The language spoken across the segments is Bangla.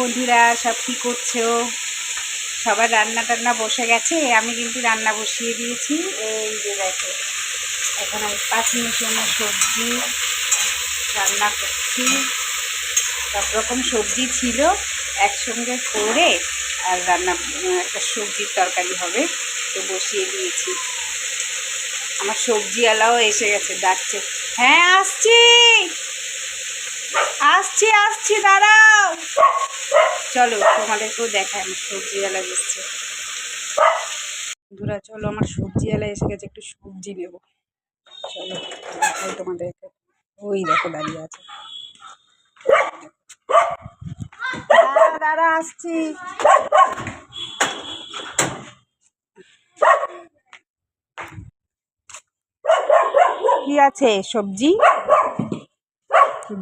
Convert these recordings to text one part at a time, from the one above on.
বন্ধুরা, সব কী করছ? সবার রান্না টান্না বসে গেছে, আমি কিন্তু রান্না বসিয়ে দিয়েছি। এই যে দেখো, এখন আমি পাঁচ মিশনের সবজি রান্না করছি। সব রকম সবজি ছিল একসঙ্গে করে, আর রান্না, একটা সবজির তরকারি হবে, তো বসিয়ে দিয়েছি। আমার সবজিওয়ালাও এসে গেছে, ডাকছে হ্যাঁ আসছি। আসছি আসছি, দাঁড়াও। চলো, তোমাদেরকেও দেখায় আমার সবজিওয়ালা এসছে। বন্ধুরা, চলো, আমার সবজিওয়ালা এসে গেছে, একটু সবজি নেব। চলো তোমাদেরকে। ওই দেখো, দাঁড়িয়ে আছে। দাঁড়া, আসছি। কি আছে? সবজি?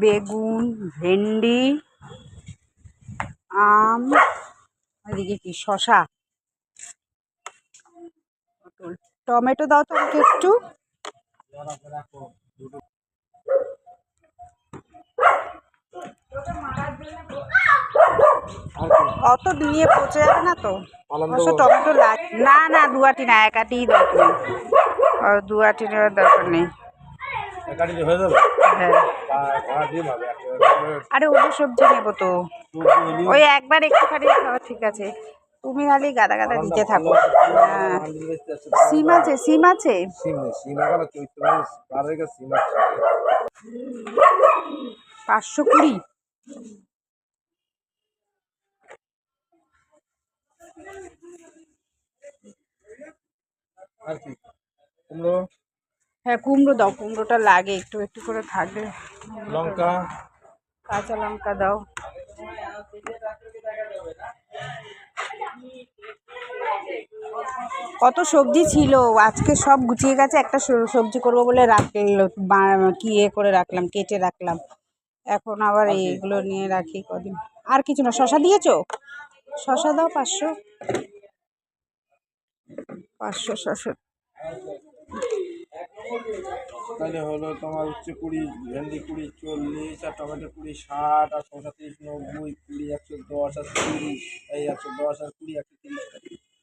বেগুন, ভেন্ডি। আম এদিকে কি শশা টমেটো দাও তো আমাকে একটু। অত নিয়ে পচে যাবে না তো? অবশ্য টমেটো লাগ না না দুয়াটি না এক আটিই দাও তুমি ও দুয়াটি নেওয়ার দরকার নেই। হয়ে যাবে হ্যাঁ। আর ওদের সবজি নেব তো। ওই একবার একটুখানি খাওয়া ঠিক আছে। তুমি খালি গাদা গাদা দিতে থাকো। সিম আছে সিম আছে। পাঁচশো কুড়ি। আর কি? কুমড়ো? হ্যাঁ কুমড়ো দাও কুমড়োটা লাগে একটু একটু করে থাকবে লঙ্কা। কাঁচা লঙ্কা দাও। কত সবজি ছিল? আজকে সব গুছিয়ে গেছে একটা সবজি করব বলে রাখল কি এ করে রাখলাম কেটে রাখলাম। এখন আবার এইগুলো নিয়ে রাখি কদিন। আর কিছু না শশা দিয়েছ? শশা দাও পাঁচশো। পাঁচশো শশা। তাহলে হলো তোমার হচ্ছে কুড়ি ভেন্ডি কুড়ি চল্লিশ আর টমেটো কুড়ি ষাট আর শসা তিরিশ নব্বই কুড়ি একশো দশ আর তিরিশ। এই একশো দশ আর কুড়ি একশো তিরিশ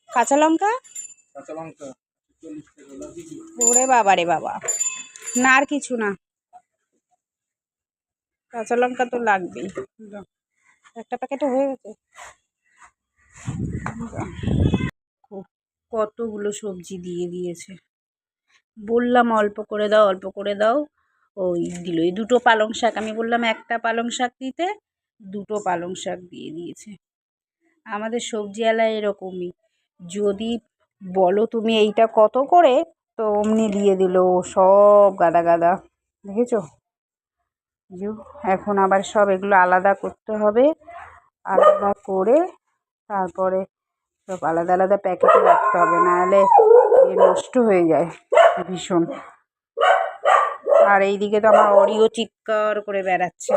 কাঁচা লঙ্কা? কাঁচা লঙ্কা চল্লিশ টাকা ওরে বাবা রে বাবা। না আর কিছু না। কাঁচা লঙ্কা তো লাগবেই। একটা প্যাকেটে হয়ে গেছে। খুব কতগুলো সবজি দিয়ে দিয়েছে। বললাম, অল্প করে দাও, অল্প করে দাও। ওই দিল। এই দুটো পালং শাক, আমি বললাম, একটা পালং শাক দিতে, দুটো পালং শাক দিয়ে দিয়েছে। আমাদের সবজিওয়ালা এরকমই। যদি বলো তুমি এইটা কত করে, তো অমনি দিয়ে দিল। সব গাদা গাদা, দেখেছ? এখন আবার সব এগুলো আলাদা করতে হবে। আলাদা করে তারপরে সব আলাদা আলাদা প্যাকেটে রাখতে হবে, নাহলে নষ্ট হয়ে যায়। ভীষণ। আর এইদিকে তো আমার অরিও চিৎকার করে বেড়াচ্ছে।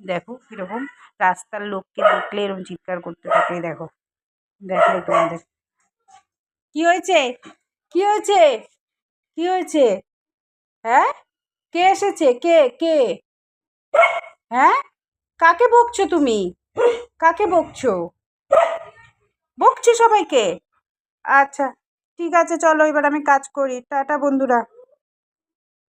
দেখো কীরকম রাস্তার লোককে দেখলে এরকম চিৎকার করতে থাকে দেখো। দেখাই তোমাদের। কি হয়েছে? কি হয়েছে? কি হয়েছে? হ্যাঁ? কে এসেছে? কে? কে? হ্যাঁ? কাকে বকছো তুমি? কাকে বকছো? বকছো সবাইকে? আচ্ছা। ঠিক আছে চলো এবার আমি কাজ করি। টাটা বন্ধুরা।